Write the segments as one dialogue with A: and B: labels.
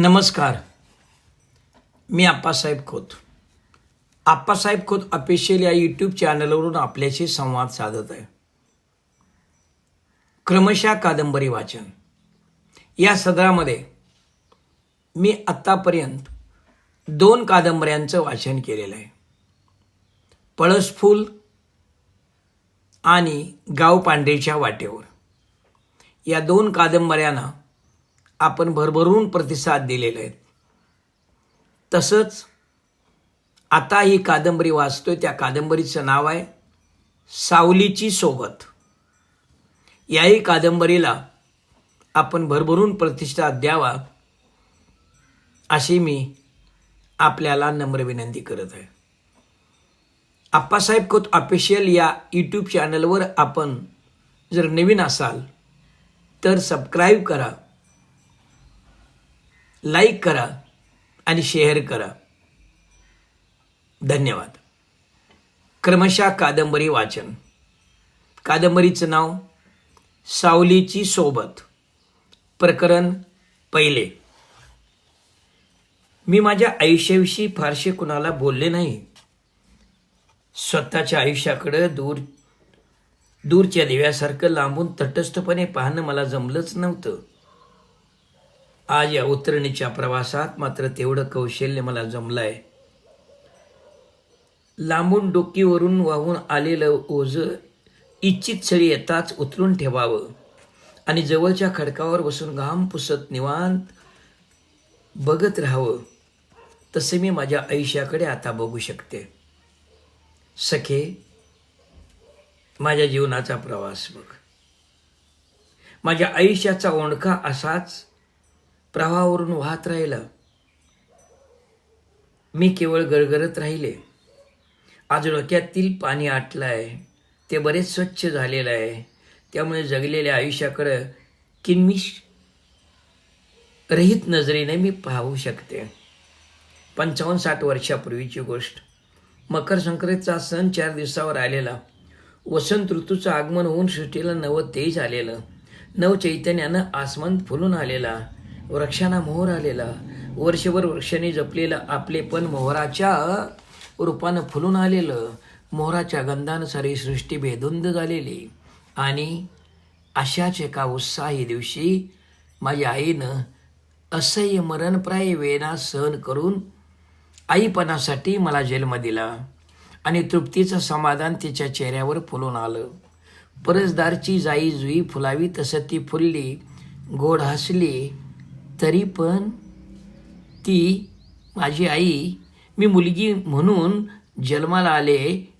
A: नमस्कार. मी आप्पासाहेब खोत. आप्पासाहेब खोत ऑफिशियल या यूट्यूब चॅनलवरून आपल्याशी संवाद साधत आहे. क्रमशः कादंबरी वाचन. या सदरामध्ये मी आत्तापर्यंत दोन कादंबऱ्यांचं वाचन केलेलं आहे. पळसफूल आणि गाव पांढरीच्या वाटेवर. या दोन कादंबऱ्यांना आपण भरभरून प्रतिसाद दिलेले आहेत. तसंच आता ही कादंबरी वाचतोय त्या कादंबरीचं नाव आहे सावलीची सोबत. याही कादंबरीला आपण भरभरून प्रतिसाद द्यावा अशी मी आपल्याला नम्र विनंती करत आहे. आप्पासाहेब खोत ऑफिशियल या यूट्यूब चॅनलवर आपण जर नवीन असाल तर सबस्क्राईब करा. लाईक करा आणि शेअर करा. धन्यवाद. क्रमशः कादंबरी वाचन. कादंबरीचं नाव सावलीची सोबत. प्रकरण पहिले. मी माझ्या आयुष्याविषयी फारसे कुणाला बोलले नाही. स्वतःच्या आयुष्याकडं दूर दूरच्या दिव्यासारखं लांबून तटस्थपणे पाहणं मला जमलंच नव्हतं. आज या उतरणीच्या प्रवासात मात्र तेवढं कौशल्य मला जमलं आहे लांबून डोकीवरून वाहून आलेलं ओझ इच्छित सळी येताच उतरून ठेवावं आणि जवळच्या खडकावर बसून घाम पुसत निवांत बघत राहावं. तसे मी माझ्या आयुष्याकडे आता बघू शकते. सखे माझ्या जीवनाचा प्रवास बघ. माझ्या आयुष्याचा ओंडखा असाच प्रवाहावरून वाहत राहिला. मी केवळ गरगरत राहिले. आज डोक्यातील पाणी आटलं आहे ते बरेच स्वच्छ झालेलं आहे. त्यामुळे जगलेल्या आयुष्याकडं किनमिश रहित नजरेने मी पाहू शकते. पंचावन्न साठ वर्षापूर्वीची गोष्ट. मकर संक्रांतीचा सण चार दिवसावर आलेला. वसंत ऋतूचं आगमन होऊन सृष्टीला नवं तेज आलेलं. नव चैतन्यानं आसमान फुलून आलेला. वृक्षांना मोहर आलेला वर्षभर वृक्षाने जपलेलं आपले पण मोहराच्या रूपानं फुलून आलेलं मोहराच्या गंधानं सारी सृष्टी भेदुंद झालेली. आणि अशाच एका उत्साही दिवशी माझ्या आईनं असह्य मरणप्राय वेदना सहन करून आईपणासाठी मला जन्म दिला आणि तृप्तीचं समाधान तिच्या चेहऱ्यावर फुलून आलं. परसदारची जाई जुई फुलावी तसं ती फुलली गोड हसली तरी पण ती माझी आई मी मुलगी म्हणून जन्माला आले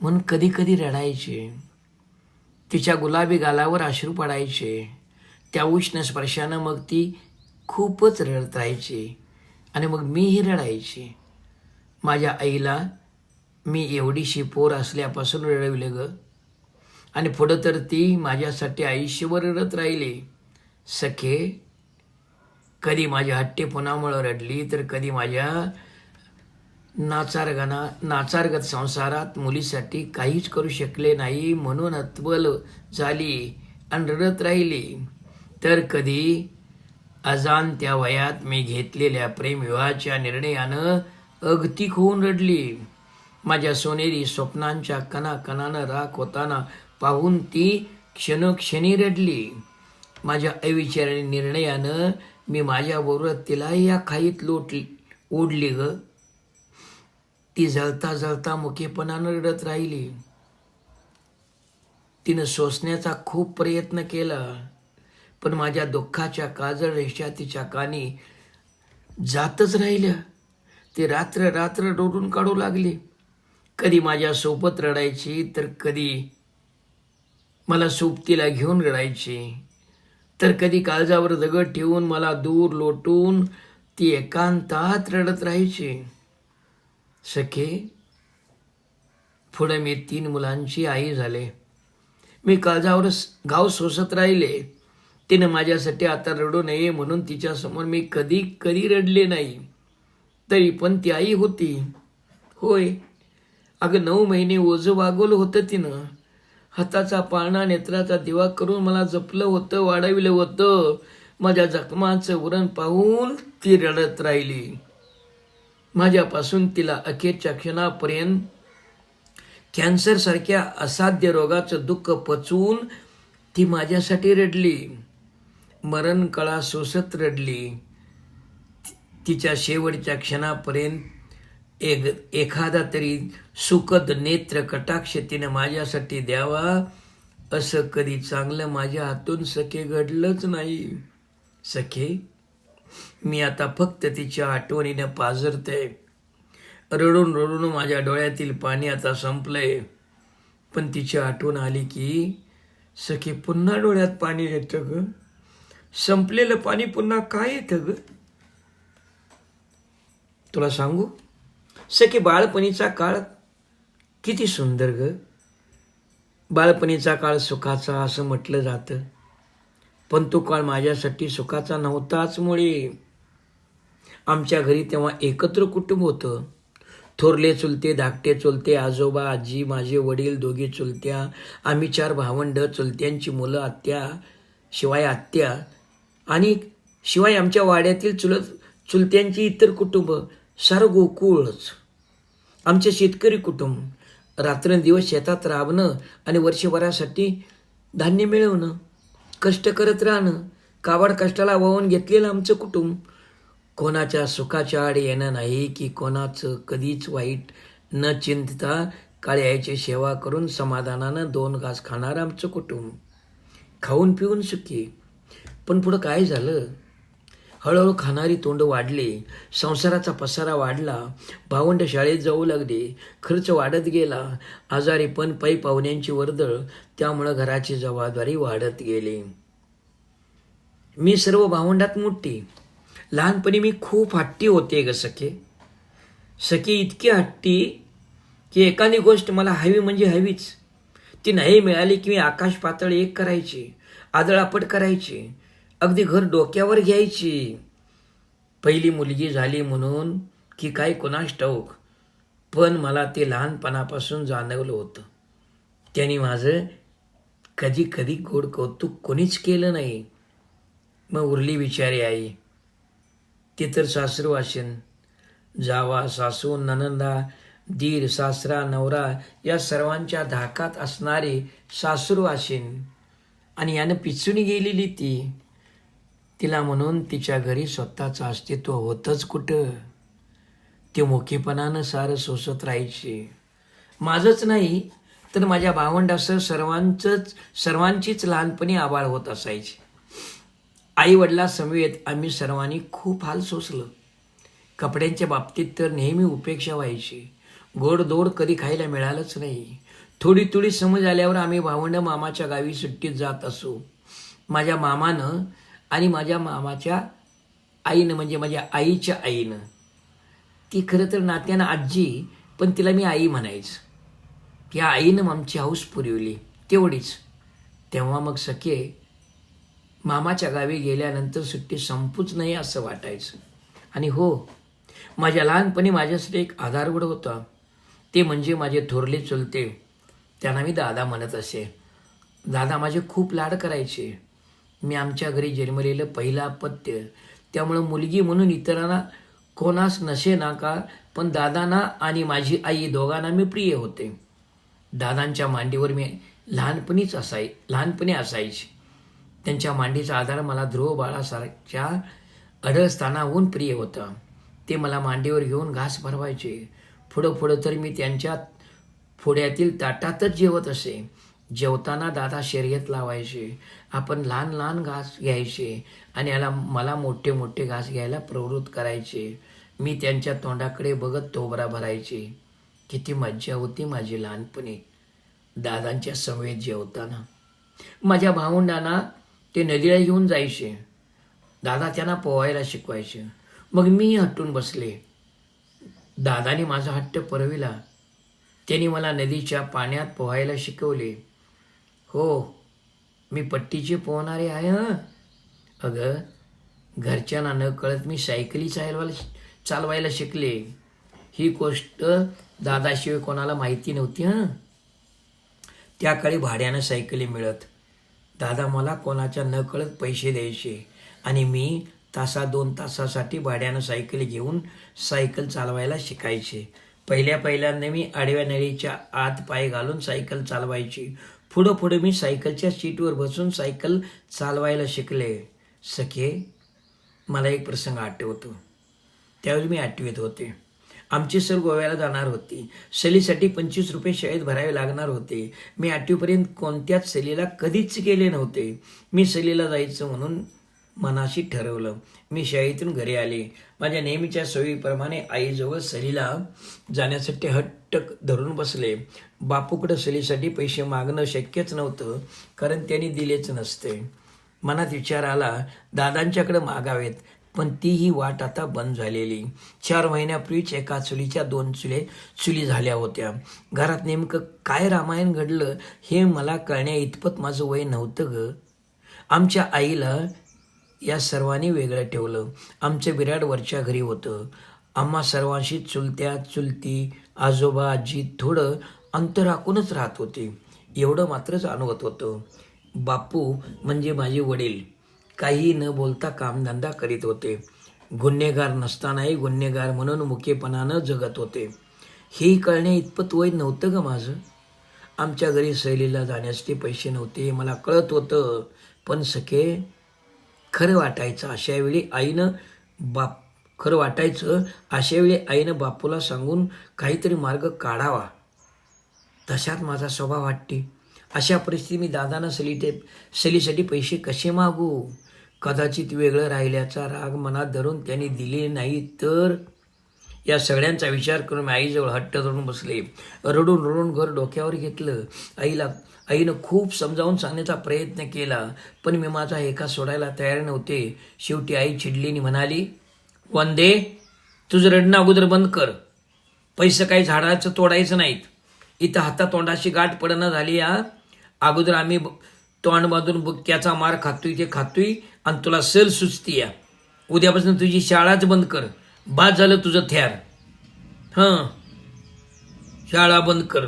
A: म्हणून कधी कधी रडायचे. तिच्या गुलाबी गालावर अश्रू पडायचे. त्या उष्ण स्पर्शानं मग ती खूपच रडत राहायची आणि मग मीही रडायची. माझ्या आईला मी एवढीशी पोर असल्यापासून रडविले ग. आणि पुढं तर ती माझ्यासाठी आयुष्यभर रडत राहिली. सखे कधी माझ्या हट्टेपणामुळं रडली तर कधी माझ्या नाचारगाना नाचारगत संसारात मुलीसाठी काहीच करू शकले नाही म्हणून अत्वल झाली आणि रडत राहिली. तर कधी अजान त्या वयात मी घेतलेल्या प्रेमविवाहाच्या निर्णयानं अगतिक होऊन रडली. माझ्या सोनेरी स्वप्नांच्या कणाकणानं राख होताना पाहून ती क्षणोक्षणी रडली. माझ्या अविचारी निर्णयानं मी माझ्याबरोबर तिलाही या खाईत लोटली ओढली ग. ती जळता जळता मुखेपणानं रडत राहिली. तिनं सोसण्याचा खूप प्रयत्न केला पण माझ्या दुःखाच्या काजळ रेषा तिच्या कानी जातच राहिल्या. ती रात्र रात्र रडून काढू लागली. कधी माझ्यासोबत रडायची तर कधी मला सोबतीला घेऊन रडायची. तर कधी काळजावर दगड ठेवून मला दूर लोटून ती एकांतात रडत राहायची. सखे पुढे मी तीन मुलांची आई झाले. मी काळजावर गाव सोसत राहिले. तिनं माझ्यासाठी आता रडू नये म्हणून तिच्यासमोर मी कधी कधी रडले नाही. तरी पण ती आई होती. होय. अगं नऊ महिने ओझं वागवलं होतं तिनं. हाताचा पाळणा नेत्राचा दिवा करून मला जपलं होतं वाढविलं होतं. माझ्या जखमाचं वरण पाहून ती रडत राहिली. माझ्यापासून तिला अखेरच्या क्षणापर्यंत कॅन्सरसारख्या असाध्य रोगाचं दुःख पचवून ती माझ्यासाठी रडली. मरण कळा सोसत रडली. तिच्या शेवटच्या क्षणापर्यंत एक एखादा तरी सुखद नेत्र कटाक्ष तिने माझ्यासाठी द्यावा. असं कधी चांगलं माझ्या हातून सखे घडलंच नाही. सखे मी आता फक्त तिच्या आठवणीनं पाझरते रडून रडून माझ्या डोळ्यातील पाणी आता संपलंय. पण तिची आठवण आली की सखी पुन्हा डोळ्यात पाणी येतं ग. संपलेलं पाणी पुन्हा काय येतं ग? तुला सांगू? सखी बाळपणीचा काळ किती सुंदर ग. बाळपणीचा काळ सुखाचा असं म्हटलं जातं. पण तो काळ माझ्यासाठी सुखाचा नव्हताच मुळे. आमच्या घरी तेव्हा एकत्र कुटुंब होतं. थोरले चुलते धाकटे चुलते आजोबा आजी माझे वडील दोघी चुलत्या आम्ही चार भावंड चुलत्यांची मुलं आत्या शिवाय आत्या आणि शिवाय आमच्या वाड्यातील चुलत चुलत्यांची इतर कुटुंब सारं गोकुळच. आमचे शेतकरी कुटुंब. रात्रंदिवस शेतात राबणं आणि वर्षभरासाठी धान्य मिळवणं कष्ट करत राहणं काबाड कष्टाला वाहून घेतलेलं आमचं कुटुंब कोणाच्या सुखाच्या आड येणं नाही की कोणाचं कधीच वाईट न चिंतता काळ्याची सेवा करून समाधानानं दोन घास खाणारं आमचं कुटुंब. खाऊन पिऊन सुखी. पण पुढं काय झालं? हळूहळू खाणारी तोंड वाढले संसाराचा पसारा वाढला भावंड शाळेत जाऊ लागले खर्च वाढत गेला आजारी पण पायी पाहुण्यांची वर्दळ त्यामुळं घराची जबाबदारी वाढत गेली. मी सर्व भावंडात मोठी लहानपणी मी खूप हट्टी होते ग सखे. सखी इतकी हट्टी की एखादी गोष्ट मला हवी म्हणजे हवीच. ती नाही मिळाली की मी आकाश पातळ एक करायची आदळापट करायची. अगदी घर डोक्यावर घ्यायची. पहिली मुलगी झाली म्हणून की काय कोणास ठाऊक पण मला ते लहानपणापासून जाणवलं होतं. त्याने माझं कधी कधी गोड कौतुक कोणीच केलं नाही. मग उरली विचारी आई. ते तर सासरू असेन. जावा सासू ननंदा दीर सासरा नवरा या सर्वांच्या धाकात असणारे सासरू वाशिन आणि यानं पिचून गेलेली ती. तिला म्हणून तिच्या घरी स्वतःचं अस्तित्व होतंच कुठं? ती मोकेपणानं सारं सोसत राहायची. माझंच नाही तर माझ्या भावंडासह सर्वांचंच सर्वांचीच लहानपणी आबाळ होत असायची. आई वडिलासमवेत आम्ही सर्वांनी खूप हाल सोसलं. कपड्यांच्या बाबतीत तर नेहमी उपेक्षा व्हायची. गोडदोड कधी खायला मिळालंच नाही. थोडी थोडी समज आल्यावर आम्ही भावंड मामाच्या गावी सुट्टीत जात असू. माझ्या मामानं आणि माझ्या मामाच्या आईनं म्हणजे माझ्या आईच्या आईनं. ती खरं तर नात्यानं आजी पण तिला मी आई म्हणायचं. या आईनं आमची हाऊस पुरवली तेवढीच. तेव्हा मग सखे मामाच्या गावी गेल्यानंतर सुट्टी संपूच नाही असं वाटायचं. आणि हो माझ्या लहानपणी माझ्यासाठी एक आधारवड होता. ते म्हणजे माझे थोरले चुलते. त्यांना मी दादा म्हणत असे. दादा माझे खूप लाड करायचे. मी आमच्या घरी जन्मलेलं पहिलं अपत्य. त्यामुळं मुलगी म्हणून इतरांना कोणास नसे नाका पण दादांना आणि माझी आई दोघांना मी प्रिय होते. दादांच्या मांडीवर मी लहानपणीच असाय लहानपणी असायची. त्यांच्या मांडीचा आधार मला ध्रुव बाळासारख्या अडळस्थानाहून प्रिय होता. ते मला मांडीवर घेऊन घास भरवायचे. पुढं पुढं तर मी त्यांच्या फोड्यातील ताटातच जेवत असे. जेवताना दादा शर्यत लावायचे. आपण लहान लहान घास घ्यायचे आणि याला मला मोठे मोठे घास घ्यायला प्रवृत्त करायचे. मी त्यांच्या तोंडाकडे बघत तोबरा भरायचे. किती मज्जा होती माझी लहानपणी. दादांच्या सवयीत जेवताना. माझ्या भावंडांना ते नदीला घेऊन जायचे. दादा त्यांना पोहायला शिकवायचे. मग मी हटून बसले. दादाने माझा हट्ट परविला. त्यांनी मला नदीच्या पाण्यात पोहायला शिकवले. हो मी पट्टीचे पोहणारे आहे हं. अगं घरच्यांना न कळत मी सायकली चालवायला चालवायला शिकले. ही गोष्ट दादाशिवाय कोणाला माहिती नव्हती हं. त्या काळी भाड्यानं सायकली मिळत. दादा मला कोणाच्या न कळत पैसे द्यायचे आणि मी तासा दोन तासासाठी भाड्यानं सायकल घेऊन सायकल चालवायला शिकायचे. पहिल्या पहिल्यांदा मी आडव्या नळीच्या आत पाय घालून सायकल चालवायची. पुढं पुढं मी सायकलच्या सीटवर बसून सायकल चालवायला शिकले. सखे मला एक प्रसंग आठवतो. त्यावेळी मी आठवीत होते. आमची सर गोव्याला जाणार होती. सहलीसाठी पंचवीस रुपये शाळेत भरावे लागणार होते. मी आठवीपर्यंत कोणत्याच सहलीला कधीच गेले नव्हते. मी सहलीला जायचं म्हणून मनाशी ठरवलं. मी शाळेतून घरी आले. माझ्या नेहमीच्या सोयीप्रमाणे आईजवळ सहलीला जाण्यासाठी हट्टक धरून बसले. बापूकडं सहलीसाठी पैसे मागणं शक्यच नव्हतं कारण त्यांनी दिलेच नसते. मनात विचार आला दादांच्याकडे मागावेत पण तीही वाट आता बंद झालेली. चार महिन्यापूर्वीच एका चुलीच्या दोन चुले चुली झाल्या होत्या. घरात नेमकं काय रामायण घडलं हे मला कळण्या इतपत माझं वय नव्हतं ग. आमच्या आईला या सर्वांनी वेगळं ठेवलं. आमचं विराट वरच्या घरी होतं. आम्हा सर्वांशी चुलत्या चुलती आजोबा आजी थोडं अंतर राखूनच राहत होते. एवढं मात्र जाणवत होतं. बापू म्हणजे माझे वडील. काही न बोलता कामधंदा करीत होते. गुन्हेगार नसतानाही गुन्हेगार म्हणून मुकेपणानं जगत होते. हे कळणे इतपत वय नव्हतं का माझं. आमच्या घरी सहलीला जाण्यासाठी पैसे नव्हते मला कळत होतं. पण सखे खरं वाटायचं. अशावेळी आईनं बाप खरं वाटायचं. अशावेळी आईनं बापूला सांगून काहीतरी मार्ग काढावा. तशात माझा स्वभाव वाटते अशा परिस्थितीत मी दादानं सलीटे सलीसाठी पैसे कसे मागू? कदाचित वेगळं राहिल्याचा राग मनात धरून त्यांनी दिले नाही तर? या सगळ्यांचा विचार करून मी आईजवळ हट्ट धरून बसले. रडून रडून घर डोक्यावर घेतलं. आईला आईनं खूप समजावून सांगण्याचा प्रयत्न केला पण मी माझा एका सोडायला तयार नव्हते. शेवटी आई चिडलीनी म्हणाली वंदे तुझं रडणं अगोदर बंद कर. पैसे काही झाडाचं तोडायचं नाहीत. इथं हाता तोंडाशी गाठ पडणं झाली या अगोदर आम्ही ब- तोंड बांधून बुक्क्याचा मार खातोय ते खातोय आणि तुला सल सुचती या. उद्यापासून तुझी शाळाच बंद कर. बाद झालं तुझं थ्यार. हां. शाळा बंद कर.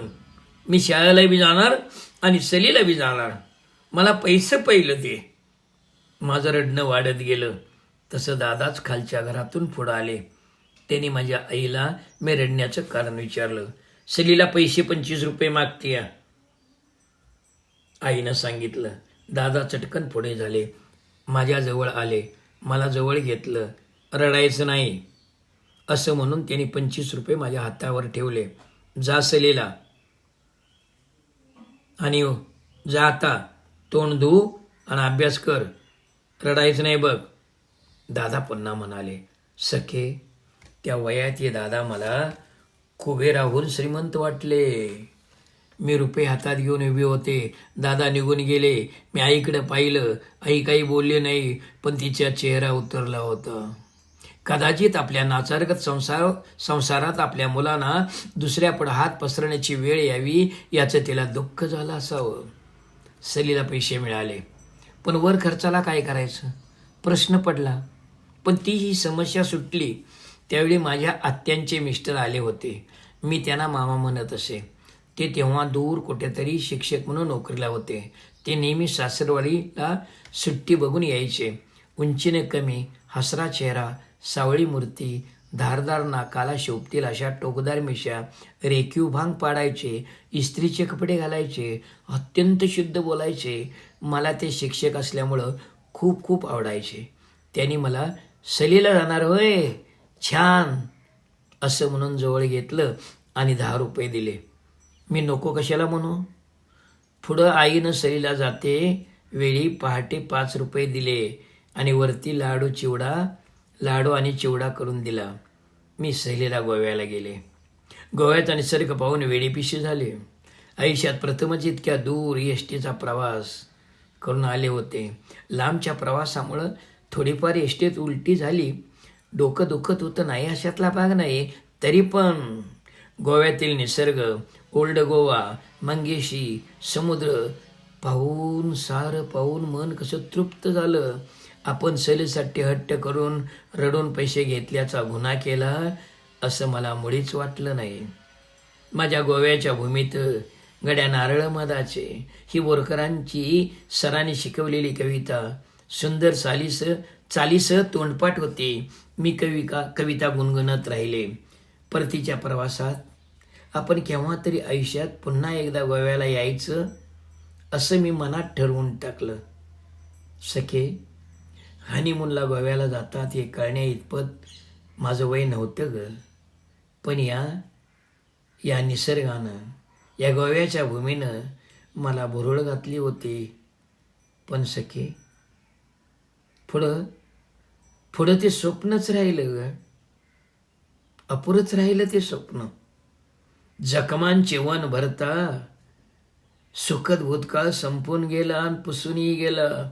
A: मी शाळेलाही बी जाणार आणि सलीला बी जाणार. मला पैसे पहिलं ते माझं रडणं वाढत गेलं. तसं दादाच खालच्या घरातून पुढं आले. त्यांनी माझ्या आईला मी रडण्याचं कारण विचारलं. सलीला पैसे पंचवीस रुपये मागते या आईनं सांगितलं दादा चटकन पुढे झाले. माझ्याजवळ आले. मला जवळ घेतलं. रडायचं नाही. असं म्हणून त्यांनी पंचवीस रुपये माझ्या हातावर ठेवले. जा सलीला. आणि हो, जा आता तोंड धू आणि अभ्यास कर. रडायचं नाही बघ. दादा पुन्हा म्हणाले सखे त्या वयात ये दादा मला कुबेराहून श्रीमंत वाटले. मी रुपये हातात घेऊन उभे होते. दादा निघून गेले. मी आईकडं पाहिलं. आई काही बोलली नाही पण तिचा चेहरा उतरला होता. कदाचित आपल्या नाचारगत संसार संसारात आपल्या मुलांना दुसऱ्यापुढे हात पसरण्याची वेळ यावी याचं तिला दुःख झालं असावं. सलीला पैसे मिळाले. पण वर खर्चाला काय करायचं? प्रश्न पडला. पण ती ही समस्या सुटली. त्यावेळी माझ्या आत्यांचे मिस्टर आले होते. मी त्यांना मामा म्हणत असे. ते तेव्हा दूर कुठेतरी शिक्षक म्हणून नोकरीला होते. ते नेहमी सासरवाडीला सुट्टी बघून यायचे. उंचीने कमी हसरा चेहरा सावळी मूर्ती धारदार नाकाला शोभतील अशा टोकदार मिशा रेखीव भांग पाडायचे इस्त्रीचे कपडे घालायचे अत्यंत शुद्ध बोलायचे मला ते शिक्षक असल्यामुळं खूप खूप आवडायचे. त्यांनी मला सलीला जाणार होय छान असं म्हणून जवळ घेतलं आणि दहा रुपये दिले. मी नको कशाला म्हणू? पुढं आईनं सलीला जाते वेळी पहाटे पाच रुपये दिले आणि वरती लाडू चिवडा लाडू आणि चिवडा करून दिला. मी सहलीला गोव्याला गेले. गोव्याचा निसर्ग पाहून वेडीपिशी झाले. आयुष्यात प्रथमच इतक्या दूर एस टीचा प्रवास करून आले होते. लांबच्या प्रवासामुळं थोडीफार एसटीत उलटी झाली. डोकं दुखत होतं. नाही अशातला भाग नाही. तरी पण गोव्यातील निसर्ग ओल्ड गोवा मंगेशी समुद्र पाहून सारं पाहून मन कसं तृप्त झालं. आपण सलीसाठी हट्ट करून रडून पैसे घेतल्याचा गुन्हा केला असं मला मुळीच वाटलं नाही. माझ्या गोव्याच्या भूमीत गड्या नारळ मधाचे ही बोरकरांची सरांनी शिकवलेली कविता सुंदर सालीस चालीसह तोंडपाठ होती. मी कविका कविता गुणगुणत राहिले. परतीच्या प्रवासात आपण केव्हा तरी आयुष्यात पुन्हा एकदा गोव्याला यायचं असं मी मनात ठरवून टाकलं. सखे हनीमूनला गोव्याला जातात हे कळण्या इतपत माझं वय नव्हतं ग. पण या या निसर्गानं या गोव्याच्या भूमीनं मला भुरळ घातली होती. पण सखे पुढं पुढं ते स्वप्नच राहिलं ग. अपुरच राहिलं ते स्वप्न. जखमांचे वन भरता सुखद भूतकाळ संपून गेला आणि पुसूनही गेला.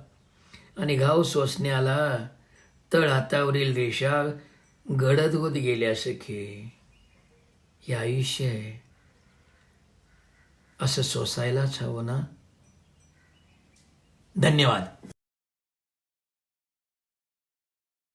A: आणि घाव सोसण्याला तळ हातावरील रेषा गडद होत गेल्या सखे हे आयुष्य आहे. असं सोसायलाच हवं ना? धन्यवाद.